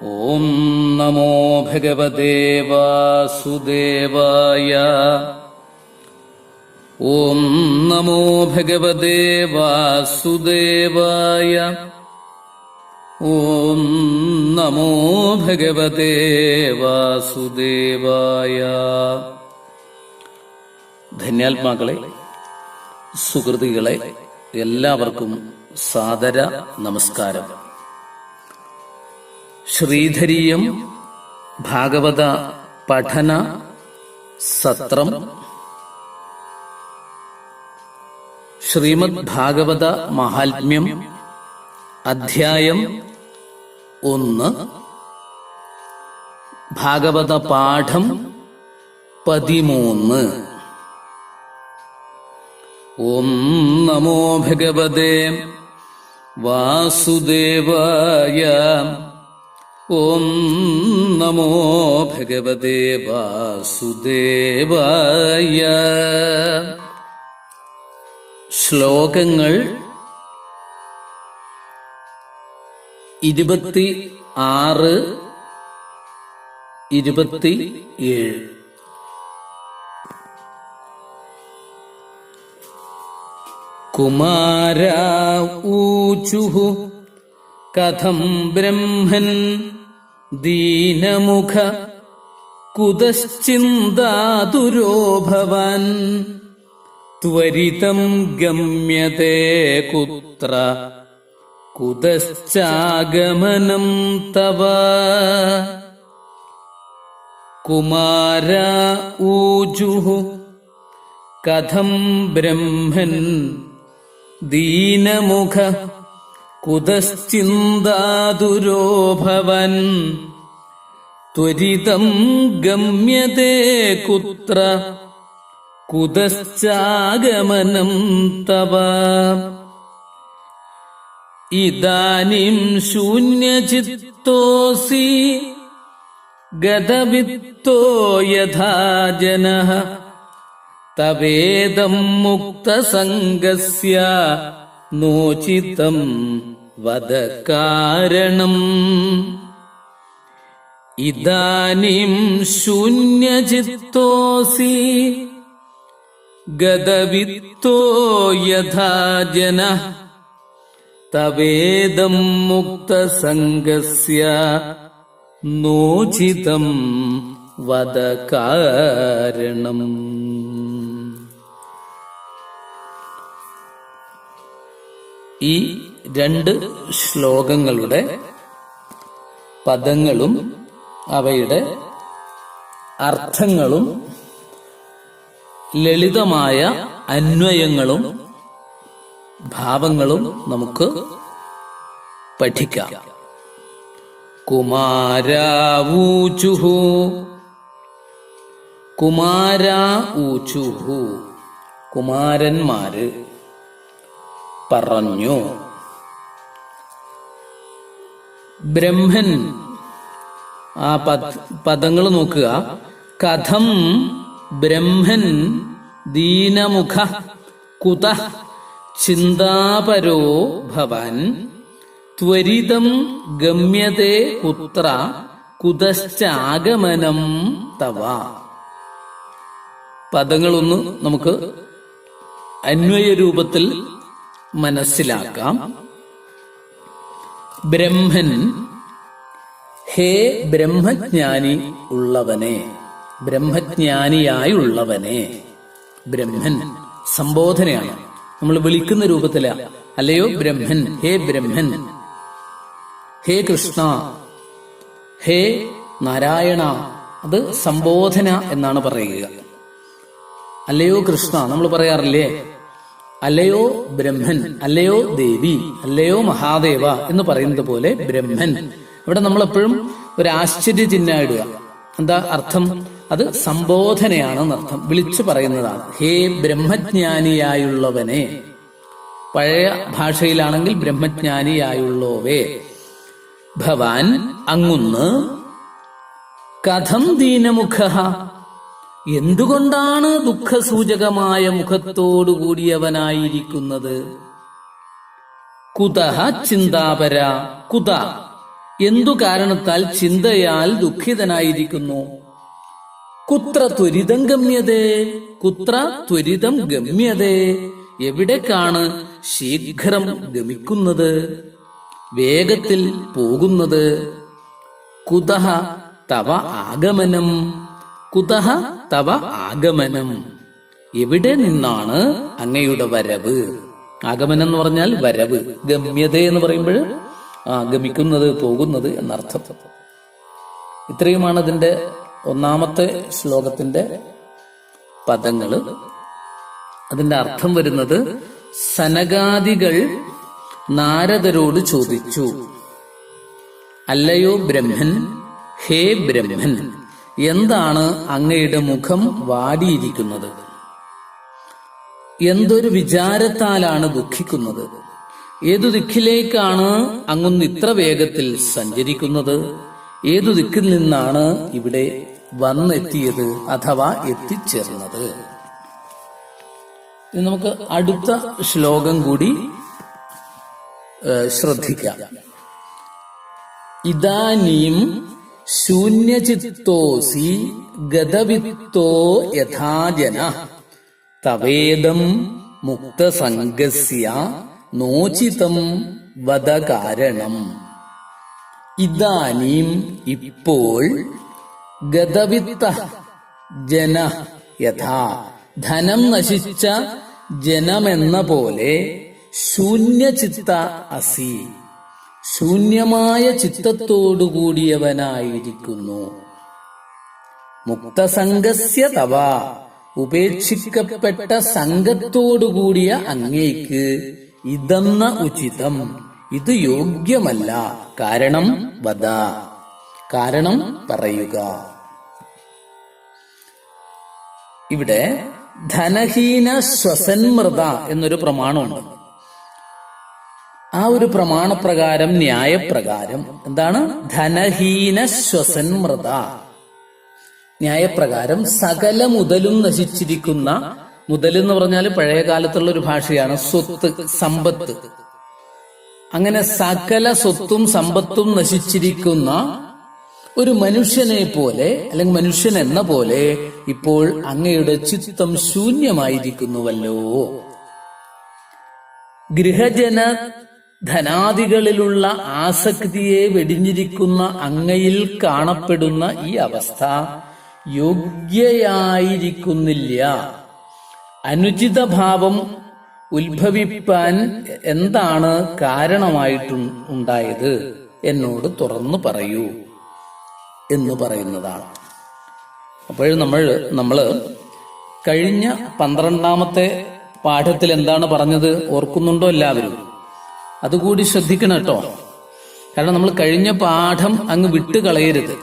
ॐ नमो भगवते वासुदेवाय ॐ नमो भगवते वासुदेवाय ॐ नमो भगवते വാസുദേവായ ധന്യാത്മാക്കളെ സുഹൃതികളെ എല്ലാവർക്കും സാദര നമസ്കാരം ശ്രീധരീയം ഭാഗവത പഠന സത്രം. ശ്രീമദ് ഭാഗവത മഹാത്മ്യം അധ്യായം ഒന്ന്. ഭാഗവത പാഠം പതിമൂന്ന്. ഓം നമോ ഭഗവതേ വാസുദേവായ ഓം നമോ ഭഗവതേ വാസുദേവായ. ശ്ലോകങ്ങൾ ഇരുപത്തി ആറ് ഇരുപത്തി ഏഴ്. കുമാര ഊചുഃ കഥം ബ്രഹ്മൻ ദീനമുഖ കുതശ്ചിന്താതുരോ ഭവാൻ त्वरितं गम्यते कुत्र कुतश्चागमनं तव कुमार ऊजुः कथं ब्रह्मन् दीनमुख कुतश्चिन्दादुरो भवन् त्वरितं गम्यते कुत्र കുതശ്ചാഗമനം തവ ഇതാനിം ശൂന്യചിത്തോസി ഗതവിത്തോ യഥാ ജനഃ തവേദം മുക്തസംഗസ്യ നോചിതം വധ കാരണം. ഇതാനിം ശൂന്യചിത്തോസി ഗതവിത്തോ യഥാ ജന തവേദം മുക്തസംഗസ്യ നോചിതം വദ ഈ രണ്ട് ശ്ലോകങ്ങളുടെ പദങ്ങളും അവയുടെ അർത്ഥങ്ങളും ലളിതമായ അന്വയങ്ങളും ഭാവങ്ങളും നമുക്ക് പഠിക്കാം. കുമാരാവൂചുഹു. കുമാരാ ഊചുഹു കുമാരന്മാര്. പറഞ്ഞു. ബ്രഹ്മൻ ആ പദങ്ങൾ നോക്കുക. കഥം ബ്രഹ്മൻ ദീനമുഖ കുത ചിന്താപരോ ഭവൻ. ത്വരിതം ഗമ്യത്തെ കുത്ര കുതശ്ചാഗമനം തവ. പദങ്ങളൊന്ന് നമുക്ക് അന്വയ രൂപത്തിൽ മനസ്സിലാക്കാം. ബ്രഹ്മൻ ഹേ ബ്രഹ്മജ്ഞാനി ഉള്ളവനെ ബ്രഹ്മജ്ഞാനിയായുള്ളവനെ. ബ്രഹ്മൻ സംബോധനയാണ്. നമ്മൾ വിളിക്കുന്ന രൂപത്തില. അല്ലയോ ബ്രഹ്മൻ ഹേ ബ്രഹ്മൻ. ഹേ കൃഷ്ണ ഹേ നാരായണ. അത് സംബോധന എന്നാണ് പറയുക. അല്ലയോ കൃഷ്ണ നമ്മൾ പറയാറില്ലേ? അല്ലയോ ബ്രഹ്മൻ അല്ലയോ ദേവി അല്ലയോ മഹാദേവ എന്ന് പറയുന്നത് പോലെ ബ്രഹ്മൻ. ഇവിടെ നമ്മൾ എപ്പോഴും ഒരു ആശ്ചര്യ ചിഹ്നം ഇടുക. എന്താ അർത്ഥം? അത് സംബോധനയാണ് അർത്ഥം. വിളിച്ചു പറയുന്നതാണ്. ഹേ ബ്രഹ്മജ്ഞാനിയായുള്ളവനെ. പഴയ ഭാഷയിലാണെങ്കിൽ ബ്രഹ്മജ്ഞാനിയായുള്ളവേ. ഭവാൻ അങ്ങുന്ന് കഥം ദീനമുഖ. എന്തുകൊണ്ടാണ് ദുഃഖസൂചകമായ മുഖത്തോടു കൂടിയവനായിരിക്കുന്നത്? കുതഹ ചിന്താപര കുത. എന്തു കാരണത്താൽ ചിന്തയാൽ ദുഃഖിതനായിരിക്കുന്നു? കുത്ര ത്വരിതം ഗമ്യതേ കുത്ര ത്വരിതം ഗമ്യതേ. എവിടേക്കാണ് ശീഘ്രം ഗമിക്കുന്നത്? വേഗത്തിൽ പോകുന്നത്. കുതഹ തവ ആഗമനം. കുതഹ തവ ആഗമനം. എവിടെ നിന്നാണ് അങ്ങയുടെ വരവ്? ആഗമനം എന്ന് പറഞ്ഞാൽ വരവ് ഗമ്യത എന്ന് പറയുമ്പോൾ ആ ഗമിക്കുന്നത് പോകുന്നത് എന്നർത്ഥം. ഇത്രയുമാണ് അതിന്റെ ഒന്നാമത്തെ ശ്ലോകത്തിന്റെ പദങ്ങൾ. അതിന്റെ അർത്ഥം വരുന്നത് സനകാദികൾ നാരദരോട് ചോദിച്ചു അല്ലയോ ബ്രഹ്മൻ? ഹേ ബ്രഹ്മൻ എന്താണ് അങ്ങയുടെ മുഖം വാടിയിരിക്കുന്നത്? എന്തൊരു വിചാരത്താലാണ് ദുഃഖിക്കുന്നത്? ഏതു ദിക്കിലേക്കാണ് അങ്ങൊന്ന് ഇത്ര വേഗത്തിൽ സഞ്ചരിക്കുന്നത്? ഏതു ദിക്കിൽ നിന്നാണ് ഇവിടെ വന്നെത്തിയത് അഥവാ എത്തിച്ചേർന്നത്? നമുക്ക് അടുത്ത ശ്ലോകം കൂടി ശ്രദ്ധിക്കാം. ഇതാനീം ശൂന്യചിത്തോസി ഗതവിത്തോ യഥാജന. തവേദം മുക്തസംഗസ്യ നോചിതം കാരണം ഇതാനീം ഇപ്പോൾ ഗതവിത്ത ജന യഥാ ധനം നശിച്ച ജനമെന്ന പോലെ ശൂന്യചിത്ത അസി. ശൂന്യമായ ചിത്തത്തോടുകൂടിയവനായിരിക്കുന്നു. മുക്തസംഗസ്യ തവ ഉപേക്ഷിക്കപ്പെട്ട സംഘത്തോടുകൂടിയ അങ്ങേക്ക് ഇതെന്ന ഉചിതം. ഇത് യോഗ്യമല്ല. കാരണം വദ. കാരണം പറയുക. ഇവിടെ ധനഹീന ശ്വസന്മൃത എന്നൊരു പ്രമാണമുണ്ട്. ആ ഒരു പ്രമാണപ്രകാരം ന്യായപ്രകാരം എന്താണ്? ധനഹീന ശ്വസന്മൃത ന്യായപ്രകാരം സകല മുതലും നശിച്ചിരിക്കുന്ന മുതൽ എന്ന് പറഞ്ഞാൽ പഴയ കാലത്തുള്ള ഒരു ഭാഷയാണ് സ്വത്ത് സമ്പത്ത്. അങ്ങനെ സകല സ്വത്തും സമ്പത്തും നശിച്ചിരിക്കുന്ന ഒരു മനുഷ്യനെ പോലെ അല്ലെങ്കിൽ മനുഷ്യൻ എന്ന പോലെ ഇപ്പോൾ അങ്ങയുടെ ചിത്തം ശൂന്യമായിരിക്കുന്നുവല്ലോ. ഗൃഹജന ധനാദികളിലുള്ള ആസക്തിയെ വെടിഞ്ഞിരിക്കുന്ന അങ്ങയിൽ കാണപ്പെടുന്ന ഈ അവസ്ഥ യോഗ്യയായിരിക്കുന്നില്ല. അനുചിത ഭാവം ഉത്ഭവിപ്പാൻ എന്താണ് കാരണമായിട്ടു ഉണ്ടായത് എന്നോട് തുറന്നു പറയൂ എന്ന് പറയുന്നതാണ്. അപ്പോൾ നമ്മൾ നമ്മൾ കഴിഞ്ഞ പന്ത്രണ്ടാമത്തെ പാഠത്തിൽ എന്താണ് പറഞ്ഞത്? ഓർക്കുന്നുണ്ടോ എല്ലാവരും? അതുകൂടി ശ്രദ്ധിക്കണം കേട്ടോ. കാരണം നമ്മൾ കഴിഞ്ഞ പാഠം അങ്ങ് വിട്ടുകളയരുത്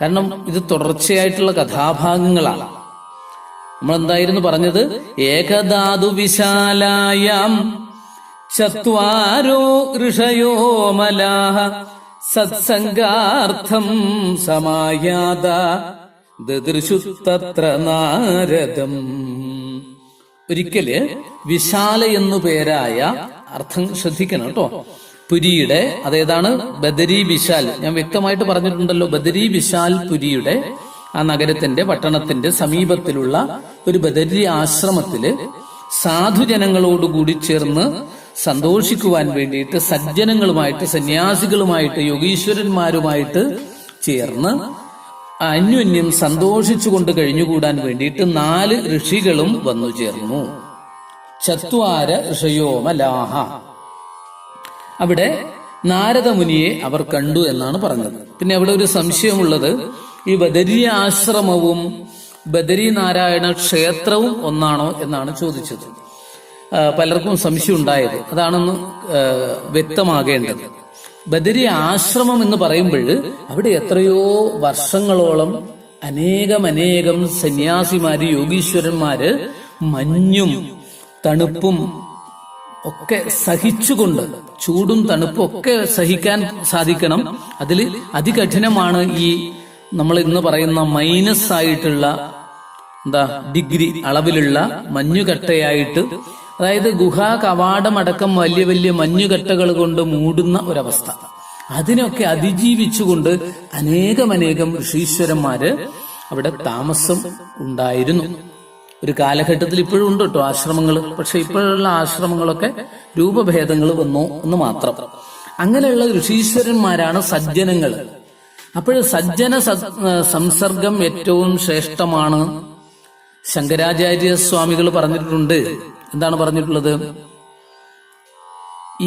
കാരണം ഇത് തുടർച്ചയായിട്ടുള്ള കഥാഭാഗങ്ങളാണ്. നമ്മൾ എന്തായിരുന്നു പറഞ്ഞത്? ഏകധാതു വിശാലായം ചത്വാരോ ഋഷയോ മലാഹ സത്സംഗാർത്ഥം സമായാത ദൃശുത്തത്ര നാരദം. ഒരിക്കൽ വിശാല എന്നു പേരായ അർത്ഥം ശ്രദ്ധിക്കണം കേട്ടോ. പുരിയുടെ അതേതാണ്? ബദരി വിശാൽ. ഞാൻ വ്യക്തമായിട്ട് പറഞ്ഞിട്ടുണ്ടല്ലോ ബദരി വിശാൽ പുരിയുടെ ആ നഗരത്തിന്റെ പട്ടണത്തിന്റെ സമീപത്തിലുള്ള ഒരു ബദരി ആശ്രമത്തിൽ സാധുജനങ്ങളോടുകൂടി ചേർന്ന് സന്തോഷിക്കുവാൻ വേണ്ടിയിട്ട് സജ്ജനങ്ങളുമായിട്ട് സന്യാസികളുമായിട്ട് യോഗീശ്വരന്മാരുമായിട്ട് ചേർന്ന് അന്യോന്യം സന്തോഷിച്ചുകൊണ്ട് കഴിഞ്ഞുകൂടാൻ വേണ്ടിയിട്ട് നാല് ഋഷികളും വന്നു ചേർന്നു. ചത്വാര ഋഷയോമലാഹ. അവിടെ നാരദമുനിയെ അവർ കണ്ടു എന്നാണ് പറഞ്ഞത്. പിന്നെ അവിടെ ഒരു സംശയമുള്ളത്. ഈ ബദരി ആശ്രമവും ബദരി നാരായണ ക്ഷേത്രവും ഒന്നാണോ എന്നാണ് ചോദിച്ചത്. പലർക്കും സംശയം ഉണ്ടായത് അതാണെന്ന് വ്യക്തമാകേണ്ടത്. ബദരി ആശ്രമം എന്ന് പറയുമ്പോൾ അവിടെ എത്രയോ വർഷങ്ങളോളം അനേകം അനേകം സന്യാസിമാര് യോഗീശ്വരന്മാര് മഞ്ഞും തണുപ്പും ഒക്കെ സഹിച്ചുകൊണ്ട് ചൂടും തണുപ്പും ഒക്കെ സഹിക്കാൻ സാധിക്കണം. അതിൽ അതികഠിനമാണ് ഈ നമ്മൾ ഇന്ന് പറയുന്ന മൈനസ് ആയിട്ടുള്ള എന്താ ഡിഗ്രി അളവിലുള്ള മഞ്ഞുകട്ടയായിട്ട് അതായത് ഗുഹാ കവാടമടക്കം വലിയ വലിയ മഞ്ഞുകട്ടകൾ കൊണ്ട് മൂടുന്ന ഒരവസ്ഥ. അതിനൊക്കെ അതിജീവിച്ചുകൊണ്ട് അനേകമനേകം ഋഷീശ്വരന്മാര് അവിടെ താമസം ഉണ്ടായിരുന്നു. ഒരു കാലഘട്ടത്തിൽ ഇപ്പോഴും ഉണ്ട് കേട്ടോ ആശ്രമങ്ങൾ പക്ഷെ ഇപ്പോഴുള്ള ആശ്രമങ്ങളൊക്കെ രൂപഭേദങ്ങൾ വന്നു എന്ന് മാത്രം. അങ്ങനെയുള്ള ഋഷീശ്വരന്മാരാണ് സജ്ജനങ്ങൾ അപ്പോൾ സജ്ജന സംസർഗം ഏറ്റവും ശ്രേഷ്ഠമാണ്. ശങ്കരാചാര്യ സ്വാമികൾ പറഞ്ഞിട്ടുണ്ട് എന്താണ് പറഞ്ഞിട്ടുള്ളത്?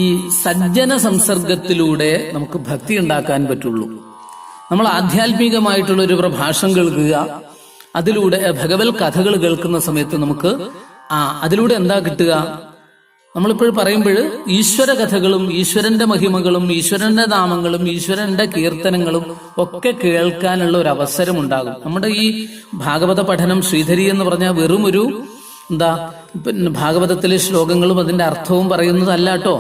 ഈ സജ്ജന സംസർഗത്തിലൂടെ നമുക്ക് ഭക്തി ഉണ്ടാക്കാൻ പറ്റുള്ളൂ. നമ്മൾ ആധ്യാത്മികമായിട്ടുള്ള ഒരു പ്രഭാഷണം കേൾക്കുക അതിലൂടെ ഭഗവത് കഥകൾ കേൾക്കുന്ന സമയത്ത് നമുക്ക് ആ അതിലൂടെ എന്താ കിട്ടുക? നമ്മളിപ്പോൾ പറയുമ്പോൾ ഈശ്വര കഥകളും ഈശ്വരന്റെ മഹിമകളും ഈശ്വരന്റെ നാമങ്ങളും ഈശ്വരന്റെ കീർത്തനങ്ങളും ഒക്കെ കേൾക്കാനുള്ള ഒരു അവസരം ഉണ്ടാകും നമ്മുടെ ഈ ഭാഗവത പഠനം ശ്രീധരി എന്ന് പറഞ്ഞാൽ വെറും ഒരു എന്താ? പിന്നെ ഭാഗവതത്തിലെ ശ്ലോകങ്ങളും അതിന്റെ അർത്ഥവും പറയുന്നതല്ല കേട്ടോ.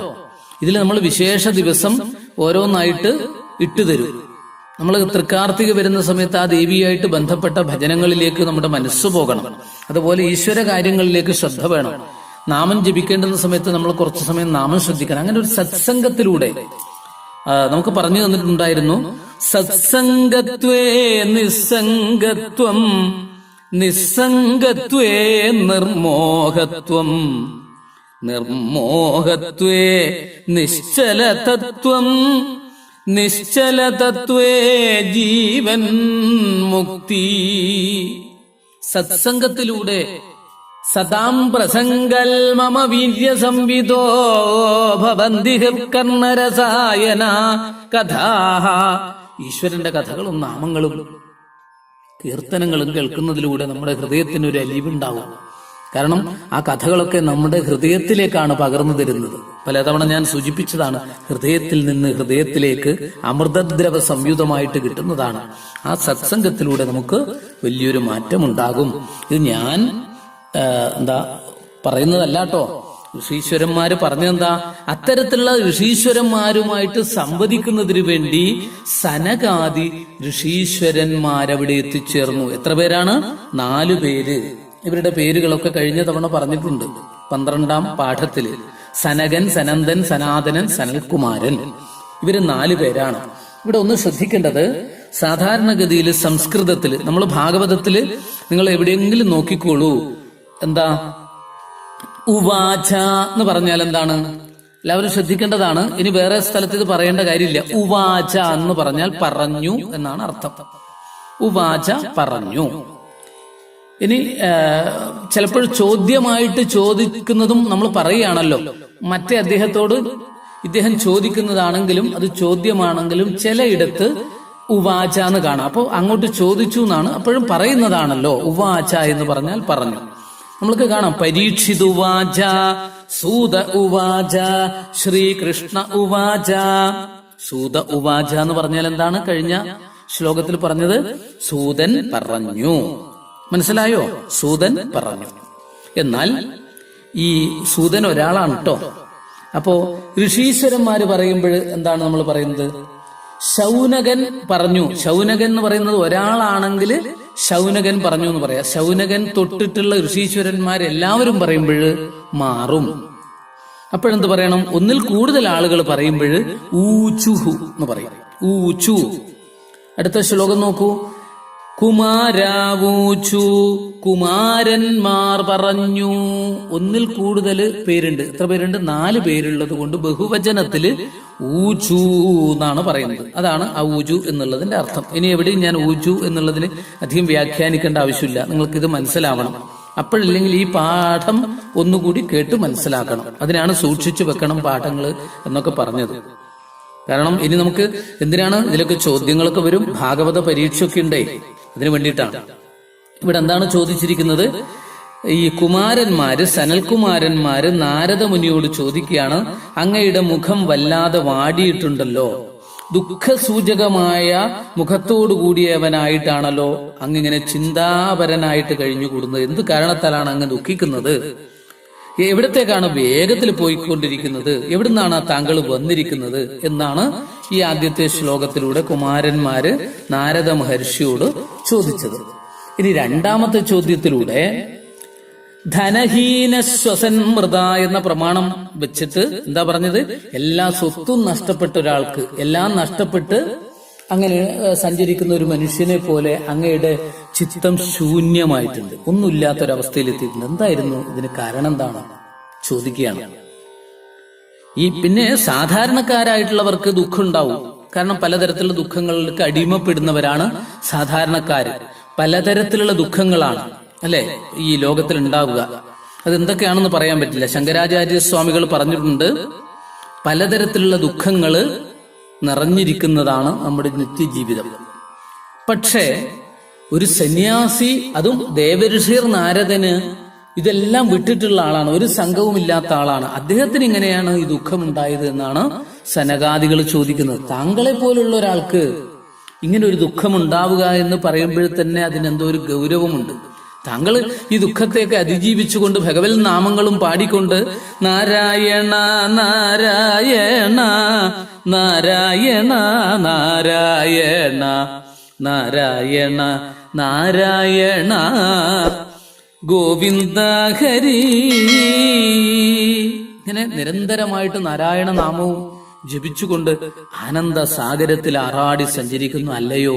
ഇതിൽ നമ്മൾ വിശേഷ ദിവസം ഓരോന്നായിട്ട് ഇട്ടുതരും നമ്മൾ തൃക്കാർത്തിക വരുന്ന സമയത്ത് ആ ദേവിയായിട്ട് ബന്ധപ്പെട്ട ഭജനങ്ങളിലേക്ക് നമ്മുടെ മനസ്സ് പോകണം. അതുപോലെ ഈശ്വര കാര്യങ്ങളിലേക്ക് ശ്രദ്ധ വേണം. നാമം ജപിക്കേണ്ടുന്ന സമയത്ത് നമ്മൾ കുറച്ചു സമയം നാമം ശ്രദ്ധിക്കണം. അങ്ങനെ ഒരു സത്സംഗത്തിലൂടെ നമുക്ക് പറഞ്ഞു തന്നിട്ടുണ്ടായിരുന്നു സത്സംഗത്വേ നിസ്സംഗത്വം നിസ്സംഗത്വേ നിർമോഹത്വം. നിർമോഹത്വേ നിശ്ചലതത്വം. നിശ്ചലതത്വേ ജീവൻ മുക്തി. സത്സംഗത്തിലൂടെ സദാം പ്രസംഗൽ മമ വീര്യ സംവിധോ ഭവന്തി കർണരസായന കഥാ. ഈശ്വരന്റെ കഥകളും നാമങ്ങളും കീർത്തനങ്ങളും കേൾക്കുന്നതിലൂടെ നമ്മുടെ ഹൃദയത്തിന് ഒരു അലിവുണ്ടാവും. കാരണം ആ കഥകളൊക്കെ നമ്മുടെ ഹൃദയത്തിലേക്കാണ് പകർന്നു തരുന്നത്. പലതവണ ഞാൻ സൂചിപ്പിച്ചതാണ് ഹൃദയത്തിൽ നിന്ന് ഹൃദയത്തിലേക്ക് അമൃതദ്രവ സംയുതമായിട്ട് കിട്ടുന്നതാണ്. ആ സത്സംഗത്തിലൂടെ നമുക്ക് വലിയൊരു മാറ്റം ഉണ്ടാകും ഇത് ഞാൻ എന്താ പറയുന്നതല്ല കേട്ടോ ഋഷീശ്വരന്മാര് പറഞ്ഞെന്താ അത്തരത്തിലുള്ള ഋഷീശ്വരന്മാരുമായിട്ട് സംവദിക്കുന്നതിന് വേണ്ടി സനകാദി ഋഷീശ്വരന്മാരവിടെ എത്തിച്ചേർന്നു. എത്ര പേരാണ്? നാലു പേര്. ഇവരുടെ പേരുകളൊക്കെ കഴിഞ്ഞ തവണ പറഞ്ഞിട്ടുണ്ട്. പന്ത്രണ്ടാം പാഠത്തിൽ. സനകൻ സനന്ദൻ സനാതനൻ സനൽകുമാരൻ. ഇവർ നാലു പേരാണ്. ഇവിടെ ഒന്ന് ശ്രദ്ധിക്കേണ്ടത് സാധാരണഗതിയിൽ സംസ്കൃതത്തിൽ നമ്മൾ ഭാഗവതത്തിൽ നിങ്ങൾ എവിടെയെങ്കിലും നോക്കിക്കോളൂ. എന്താ? ഉവാച എന്ന് പറഞ്ഞാൽ എന്താണ്? എല്ലാവരും ശ്രദ്ധിക്കേണ്ടതാണ്. ഇനി വേറെ സ്ഥലത്ത് ഇത് പറയേണ്ട കാര്യമില്ല. ഉവാച എന്ന് പറഞ്ഞാൽ പറഞ്ഞു എന്നാണ് അർത്ഥം. ഉവാച പറഞ്ഞു. ഇനി ചിലപ്പോൾ ചോദ്യമായിട്ട് ചോദിക്കുന്നതും നമ്മൾ പറയുകയാണല്ലോ. മറ്റേ അദ്ദേഹത്തോട് ഇദ്ദേഹം ചോദിക്കുന്നതാണെങ്കിലും അത് ചോദ്യമാണെങ്കിലും ചിലയിടത്ത് ഉവാച എന്ന് കാണാം. അപ്പോൾ അങ്ങോട്ട് ചോദിച്ചു എന്നാണ് അപ്പോഴും പറയുന്നതാണല്ലോ. ഉവാച എന്ന് പറഞ്ഞാൽ പറഞ്ഞു. നമ്മൾക്ക് കാണാം. പരീക്ഷിതു വാച സൂത ഉവാച ശ്രീകൃഷ്ണ ഉവാച. സൂത ഉവാച എന്ന് പറഞ്ഞാൽ എന്താണ്? കഴിഞ്ഞ ശ്ലോകത്തിൽ പറഞ്ഞത് സൂതൻ പറഞ്ഞു. മനസ്സിലായോ? സൂതൻ പറഞ്ഞു. എന്നാൽ ഈ സൂതൻ ഒരാളാണ് കേട്ടോ അപ്പോ ഋഷീശ്വരന്മാര് പറയുമ്പോൾ എന്താണ് നമ്മൾ പറയുന്നത്? ശൗനകൻ പറഞ്ഞു. ശൗനകൻ എന്ന് പറയുന്നത് ഒരാളാണെങ്കിൽ ശൗനകൻ പറഞ്ഞു എന്ന് പറയാം. ശൗനകൻ തൊട്ടിട്ടുള്ള ഋഷീശ്വരന്മാരെല്ലാവരും പറയുമ്പോൾ മാറും. അപ്പോഴെന്ത് പറയണം? ഒന്നിൽ കൂടുതൽ ആളുകൾ പറയുമ്പോൾ ഊച്ചുഹു എന്ന് പറയും. ഊച്ചു അടുത്ത ശ്ലോകം നോക്കൂ. കുമാരാവൂച്ചു. കുമാരന്മാർ പറഞ്ഞു. ഒന്നിൽ കൂടുതൽ പേരുണ്ട്. എത്ര പേരുണ്ട്? നാല് പേരുള്ളത് കൊണ്ട് ബഹുവചനത്തിൽ ഊച്ചു എന്നാണ് പറയുന്നത്. അതാണ് ഔജു എന്നുള്ളതിന്റെ അർത്ഥം. ഇനി എവിടെയും ഞാൻ ഊജു എന്നുള്ളതിന് അധികം വ്യാഖ്യാനിക്കേണ്ട ആവശ്യമില്ല. നിങ്ങൾക്ക് ഇത് മനസ്സിലാവണം. അപ്പോഴില്ലെങ്കിൽ ഈ പാഠം ഒന്നുകൂടി കേട്ട് മനസ്സിലാക്കണം. അതിനാണ് സൂക്ഷിച്ചു വെക്കണം പാഠങ്ങൾ എന്നൊക്കെ പറഞ്ഞത്. കാരണം ഇനി നമുക്ക് എന്തിനാണ് ഇതിലൊക്കെ ചോദ്യങ്ങളൊക്കെ വരും? ഭാഗവത പരീക്ഷയൊക്കെ ഉണ്ടേ. അതിനു വേണ്ടിയിട്ടാണ്. ഇവിടെ എന്താണ് ചോദിച്ചിരിക്കുന്നത്? ഈ കുമാരന്മാര് സനൽകുമാരന്മാര് നാരദമുനിയോട് ചോദിക്കുകയാണ് അങ്ങയുടെ മുഖം വല്ലാതെ വാടിയിട്ടുണ്ടല്ലോ. ദുഃഖസൂചകമായ മുഖത്തോടു കൂടിയവനായിട്ടാണല്ലോ അങ്ങിങ്ങനെ ചിന്താപരനായിട്ട് കഴിഞ്ഞുകൂടുന്നത്. എന്ത് കാരണത്താലാണ് അങ്ങ് ദുഃഖിക്കുന്നത്? എവിടത്തേക്കാണ് വേഗത്തിൽ പോയിക്കൊണ്ടിരിക്കുന്നത്? എവിടുന്നാണ് താങ്കൾ വന്നിരിക്കുന്നത്? എന്നാണ് ഈ ആദ്യത്തെ ശ്ലോകത്തിലൂടെ കുമാരന്മാര് നാരദ മഹർഷിയോട് ചോദിച്ചത്. ഇനി രണ്ടാമത്തെ ചോദ്യത്തിലൂടെ ധനഹീന ശ്വസൻ മൃത എന്ന പ്രമാണം വെച്ചിട്ട് എന്താ പറഞ്ഞത്? എല്ലാ സ്വത്തും നഷ്ടപ്പെട്ട ഒരാൾക്ക് എല്ലാം നഷ്ടപ്പെട്ട് അങ്ങനെ സഞ്ചരിക്കുന്ന ഒരു മനുഷ്യനെ പോലെ അങ്ങയുടെ ചിത്തം ശൂന്യമായിട്ടുണ്ട്. ഒന്നുമില്ലാത്തൊരവസ്ഥയിൽ എത്തിയിട്ടുണ്ട് എന്തായിരുന്നു ഇതിന് കാരണം എന്താണ്? ചോദിക്കുകയാണ്. ഈ പിന്നെ സാധാരണക്കാരായിട്ടുള്ളവർക്ക് ദുഃഖം ഉണ്ടാവും. കാരണം പലതരത്തിലുള്ള ദുഃഖങ്ങൾക്ക് അടിമപ്പെടുന്നവരാണ് സാധാരണക്കാർ പലതരത്തിലുള്ള ദുഃഖങ്ങളാണ് അല്ലെ? ഈ ലോകത്തിൽ ഉണ്ടാവുക അതെന്തൊക്കെയാണെന്ന് പറയാൻ പറ്റില്ല. ശങ്കരാചാര്യ സ്വാമികൾ പറഞ്ഞിട്ടുണ്ട് പലതരത്തിലുള്ള ദുഃഖങ്ങൾ നിറഞ്ഞിരിക്കുന്നതാണ് നമ്മുടെ നിത്യജീവിതം. പക്ഷേ ഒരു സന്യാസി അതും ദേവഋഷിർ നാരദന് ഇതെല്ലാം വിട്ടിട്ടുള്ള ആളാണ്. ഒരു സംഘവും ഇല്ലാത്ത ആളാണ്. അദ്ദേഹത്തിന് ഇങ്ങനെയാണ് ഈ ദുഃഖം ഉണ്ടായത് എന്നാണ് സനകാദികൾ ചോദിക്കുന്നത്. താങ്കളെ പോലുള്ള ഒരാൾക്ക് ഇങ്ങനെ ഒരു ദുഃഖം ഉണ്ടാവുക എന്ന് പറയുമ്പോൾ തന്നെ അതിനെന്തോ ഒരു ഗൗരവമുണ്ട്. താങ്കൾ ഈ ദുഃഖത്തെയൊക്കെ അതിജീവിച്ചുകൊണ്ട് ഭഗവത് നാമങ്ങളും പാടിക്കൊണ്ട് നാരായണ നാരായണ നാരായണ നാരായണ നാരായണ നാരായണ ഗോവിന്ദ ഹരി. ഇങ്ങനെ നിരന്തരമായിട്ട് നാരായണ നാമവും ജപിച്ചുകൊണ്ട് ആനന്ദ സാഗരത്തിൽ ആറാടി സഞ്ചരിക്കുന്നു അല്ലയോ?